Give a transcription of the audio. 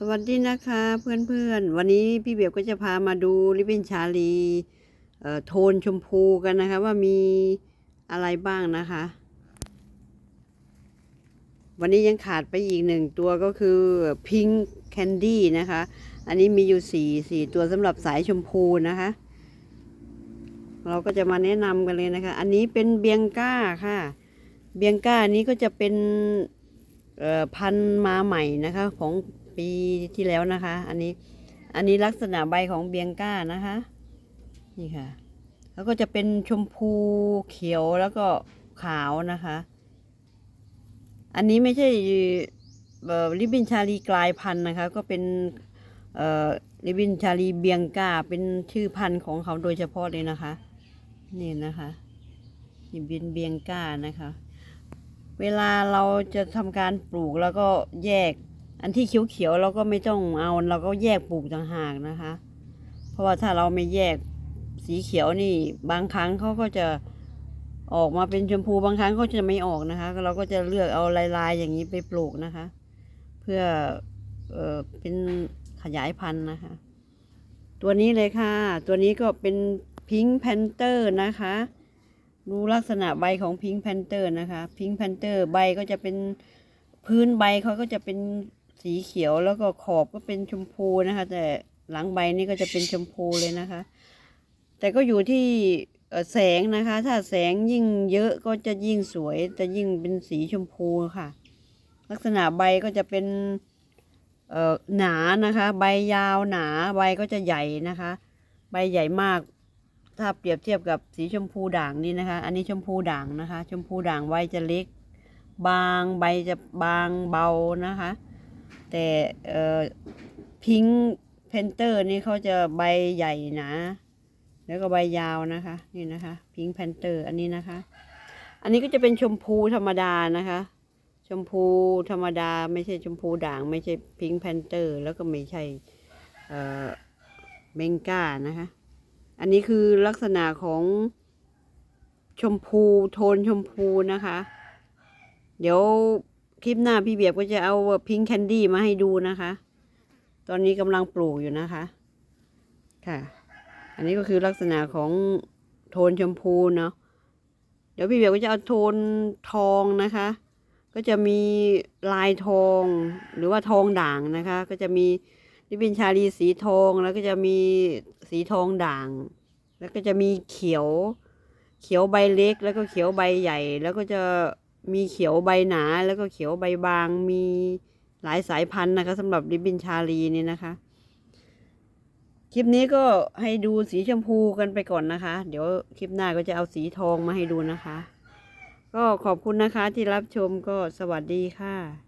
สวัสดีนะคะเพื่อนๆ วันนี้พี่เบียบก็จะพามาดูริบบิ้นชาลีโทนชมพูกันนะคะ ว่ามีอะไรบ้างนะคะ วันนี้ยังขาดไปอีกหนึ่งตัวก็คือพิงค์แคนดี้นะคะ อันนี้มีอยู่สี่สี่ตัวสำหรับสายชมพูนะคะ เราก็จะมาแนะนำกันเลยนะคะ อันนี้เป็นเบียงก้าค่ะ เบียงก้านี้ก็จะเป็นพันธุ์มาใหม่นะคะของ ปีที่แล้วนะคะ อันนี้ อันนี้ลักษณะใบของเบียงก้านะคะ นี่ค่ะ แล้วก็จะเป็นชมพูเขียวแล้วก็ขาวนะคะ อันนี้ไม่ใช่ริบบินชาลีกลายพันธุ์นะคะ ก็เป็นเอ่อริบบินชาลีเบียงก้าเป็นชื่อพันธุ์ของเขาโดยเฉพาะเลยนะคะ นี่นะคะริบบินเบียงก้านะคะ เวลาเราจะทำการปลูกแล้วก็แยก อันที่เขียวๆเราก็ไม่ต้องเอาเราก็แยกปลูกต่างหากนะคะ เพราะว่าถ้าเราไม่แยกสีเขียวนี่บางครั้งเขาก็จะออกมาเป็นชมพูบางครั้งเขาจะไม่ออกนะคะ เราก็จะเลือกเอาลายๆอย่างนี้ไปปลูกนะคะ เพื่อเออเป็นขยายพันธุ์นะคะ ตัวนี้เลยค่ะ ตัวนี้ก็เป็นพิงค์แพนเตอร์นะคะดูลักษณะใบของพิงค์แพนเตอร์นะคะพิงค์แพนเตอร์ใบก็จะเป็นพื้นใบเขาก็จะเป็น สีเขียวแล้วก็ขอบก็เป็นชมพูนะคะ แต่หลังใบนี่ก็จะเป็นชมพูเลยนะคะ แต่ก็อยู่ที่แสงนะคะ ถ้าแสงยิ่งเยอะก็จะยิ่งสวยจะยิ่งเป็นสีชมพูค่ะ ลักษณะใบก็จะเป็นเอ่อหนานะคะ ใบยาวหนาใบก็จะใหญ่นะคะ ใบใหญ่มาก ถ้าเปรียบเทียบกับสีชมพูด่างนี่นะคะ อันนี้ชมพูด่างนะคะ ชมพูด่างใบจะเล็ก บางใบจะบางเบานะคะ แต่พิงเพนเตอร์นี่เขาจะใบใหญ่หนาแล้วก็ใบยาวนะคะ นี่นะคะ พิงเพนเตอร์อันนี้นะคะ อันนี้ก็จะเป็นชมพูธรรมดานะคะ ชมพูธรรมดา ไม่ใช่ชมพูด่าง ไม่ใช่พิงแพนเตอร์ แล้วก็ไม่ใช่เอ่อเบงก้านะคะ อันนี้คือลักษณะของชมพูโทนชมพูนะคะ เดี๋ยว คลิปหน้าพี่เบียบก็จะเอาพิงค์แคนดี้มาให้ดูนะคะ ตอนนี้กำลังปลูกอยู่นะคะ ค่ะ อันนี้ก็คือลักษณะของโทนชมพูเนาะ เดี๋ยวพี่เบียบก็จะเอาโทนทองนะคะ ก็จะมีลายทองหรือว่าทองด่างนะคะ ก็จะมีริบบินชาลีสีทองแล้วก็จะมีสีทองด่าง แล้วก็จะมีเขียว เขียวใบเล็กแล้วก็เขียวใบใหญ่แล้วก็จะ มีเขียวใบหนาแล้วก็เขียวใบบาง มีหลายสายพันธุ์นะคะสำหรับริบบินชาลีนี่นะคะ คลิปนี้ก็ให้ดูสีชมพูกันไปก่อนนะคะ เดี๋ยวคลิปหน้าก็จะเอาสีทองมาให้ดูนะคะ ก็ขอบคุณนะคะที่รับชมก็สวัสดีค่ะ